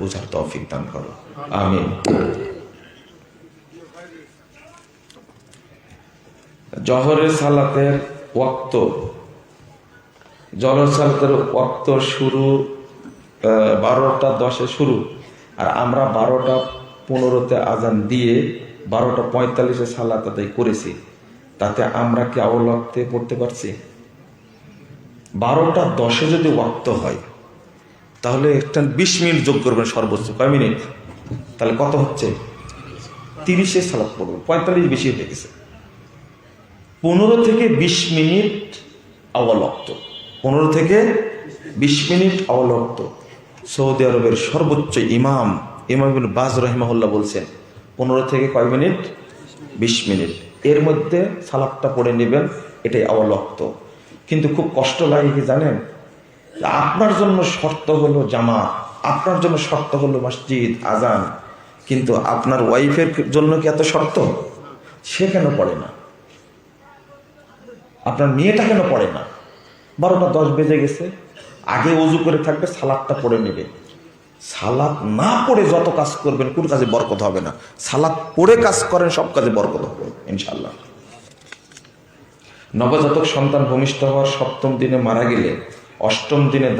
বোঝার তৌফিক দান করো। আমিন। জহরের সালাতের ওয়াক্ত জহরের সালাতের ওয়াক্ত শুরু বারোটা দশে শুরু। আর আমরা বারোটা পনেরোতে আজান দিয়ে বারোটা পঁয়তাল্লিশে সালাত আদায় করেছি। তাতে আমরা কি আওয়াক্তে পড়তে পারছি? বারোটা দশে যদি ওয়াক্ত হয় তাহলে একটা বিশ মিনিট যোগ করবেন সর্বোচ্চ। কয় মিনিট? তাহলে কত হচ্ছে? তিরিশে সালাত পড়বেন পঁয়তাল্লিশ বেশি হয়ে গেছে। পনেরো থেকে বিশ মিনিট অবলক্ত পনেরো থেকে বিশ মিনিট অবলক্ত সৌদি আরবের সর্বোচ্চ ইমাম ইমাম বাজ রহিমাহুল্লাহ বলছেন, পনেরো থেকে কয় মিনিট? বিশ মিনিট। এর মধ্যে সালাদটা পড়ে নেবেন, এটাই অবলক্ত কিন্তু খুব কষ্ট লাগে কি জানেন? আপনার জন্য শর্ত হলো জামা আপনার জন্য শর্ত হলো মসজিদ, আজান। কিন্তু আপনার ওয়াইফের জন্য কি এত শর্ত? সে কেন পড়ে না? আপনার মেয়েটা কেন পড়ে না? বারোটা দশ বেজে গেছে। আগে অজু করে থাকবে, সালাদটা পড়ে নেবে। সালাদ না পড়ে যত কাজ করবেন, কোন কাজে বরকত হবে না। সালাদ পড়ে কাজ করেন, সব কাজে বরকত হবে ইনশাল্লাহ নবজাতক সন্তান ভূমিষ্ঠ হওয়ার সপ্তম দিনে মারা গেলে অষ্টম দিনে